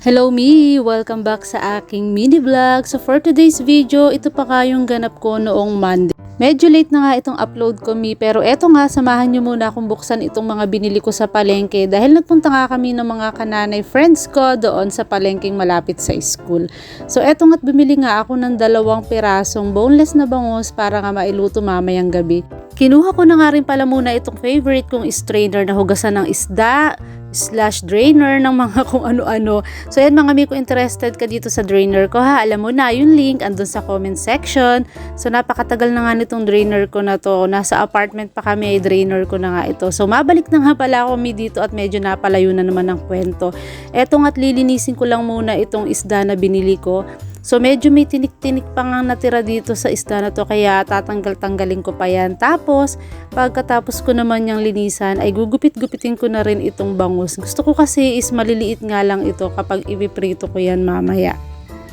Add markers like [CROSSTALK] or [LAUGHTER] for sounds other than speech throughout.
Hello me! Welcome back sa aking mini vlog. So for today's video, ito pa nga yung ganap ko noong Monday. Medyo late na nga itong upload ko mi pero eto nga samahan nyo muna akong buksan itong mga binili ko sa palengke dahil nagpunta nga kami ng mga kananay friends ko doon sa palengking malapit sa school. So eto nga't bumili nga ako ng dalawang pirasong boneless na bangus para nga mailuto mamayang gabi. Kinuha ko na nga rin pala muna itong favorite kong strainer na hugasan ng isda, slash drainer ng mga [LAUGHS] kung ano-ano. So yan mga mi kung interested ka dito sa drainer ko ha, alam mo na yung link andun sa comment section. So napakatagal na nga nitong drainer ko na to. Nasa apartment pa kami ay drainer ko na nga ito. So mabalik na nga pala ako mi dito at medyo napalayo na naman ng kwento. Eto nga't lilinisin ko lang muna itong isda na binili ko. So medyo may tinik-tinik pa nga natira dito sa isda na to kaya tatanggal-tanggalin ko pa yan. Tapos pagkatapos ko naman yung linisan ay gugupit-gupitin ko na rin itong bangus. Gusto ko kasi is maliliit nga lang ito kapag ipiprito ko yan mamaya.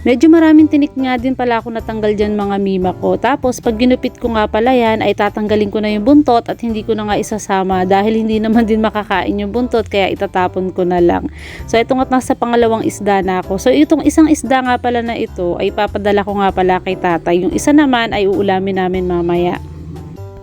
Medyo maraming tinik nga din pala ako natanggal dyan mga mima ko. Tapos pag ginupit ko nga pala yan ay tatanggalin ko na yung buntot at hindi ko na nga isasama dahil hindi [LAUGHS] naman din makakain yung buntot kaya itatapon ko na lang. So ito nga't nasa pangalawang isda na ako. So itong isang isda nga pala na ito ay papadala ko nga pala kay tatay. Yung isa naman ay uulamin namin mamaya.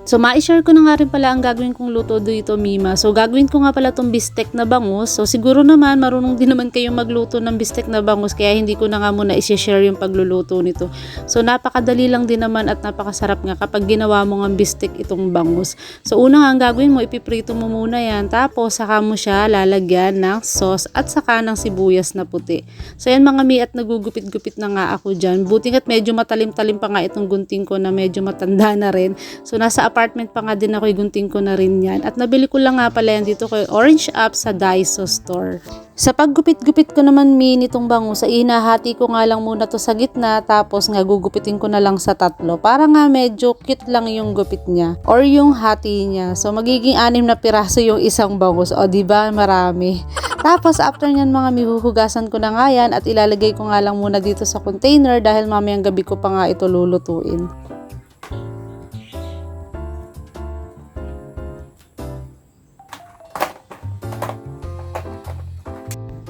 So, ma-share ko na nga rin pala ang gagawin kong luto dito, Mima. So, gagawin ko nga pala tong bistek na bangus. So, siguro naman, marunong din naman kayong magluto ng bistek na bangus. Kaya hindi ko na nga muna isi-share yung pagluluto nito. So, napakadali lang din naman at napakasarap nga kapag ginawa mo ng bistek itong bangus. So, una nga ang gagawin mo, ipiprito mo muna yan. Tapos, saka mo siya lalagyan ng sauce at saka ng sibuyas na puti. So, yan mga mi at nagugupit-gupit na nga ako dyan. Buti nga't medyo matalim-talim pa nga itong gunting ko na medyo matanda na rin. So, nasa apartment pa nga din ako, gunting ko na rin yan. At nabili ko lang nga pala yan dito kay Orange Up sa Daiso Store. Sa paggupit-gupit ko naman mi nitong bangus, sa inahati ko nga lang muna to sa gitna tapos nga gugupitin ko na lang sa tatlo para nga medyo cute lang yung gupit niya or yung hati niya. So magiging anim na piraso yung isang bangus. O di ba marami. Tapos after nyan mga mihuhugasan ko na nga yan at ilalagay ko nga lang muna dito sa container dahil mamayang gabi ko pa nga ito lulutuin.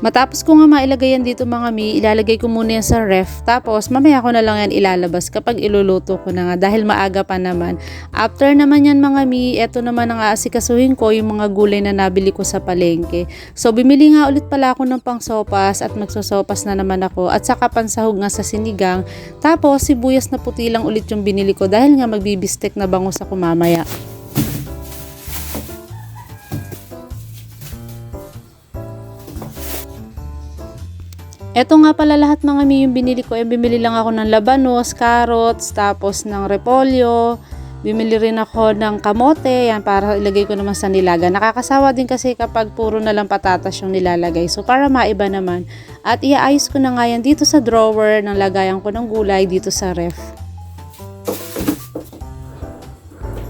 Matapos ko nga mailagay yan dito mga mi, ilalagay ko muna yan sa ref. Tapos mamaya ko na lang yan ilalabas kapag iluluto ko na nga dahil maaga pa naman. After naman yan mga mi, eto naman ang aasikasuhin ko yung mga gulay na nabili ko sa palengke. So bimili nga ulit pala ako ng pangsopas at magsosopas na naman ako at saka pansahog nga sa sinigang. Tapos sibuyas na puti lang ulit yung binili ko dahil nga magbibistek na bangus ako mamaya. Eto nga pala lahat mga mi yung binili ko. Eh, bimili lang ako ng labanos, carrots, tapos ng repolyo. Bimili rin ako ng kamote, yan para ilagay ko naman sa nilaga. Nakakasawa din kasi kapag puro na lang patatas yung nilalagay. So para maiba naman. At iaayos ko na nga yan dito sa drawer ng lagayan ko ng gulay dito sa ref.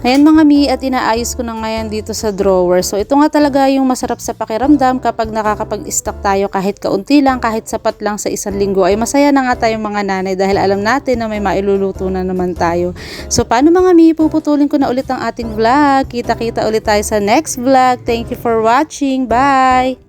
Ayan mga mi at inaayos ko na ngayon dito sa drawer. So ito nga talaga yung masarap sa pakiramdam kapag nakakapag-stock tayo kahit kaunti lang, kahit sapat lang sa isang linggo. Ay masaya na nga tayong mga nanay dahil alam natin na may mailuluto na naman tayo. So paano mga mi, puputulin ko na ulit ang ating vlog. Kita-kita ulit tayo sa next vlog. Thank you for watching. Bye!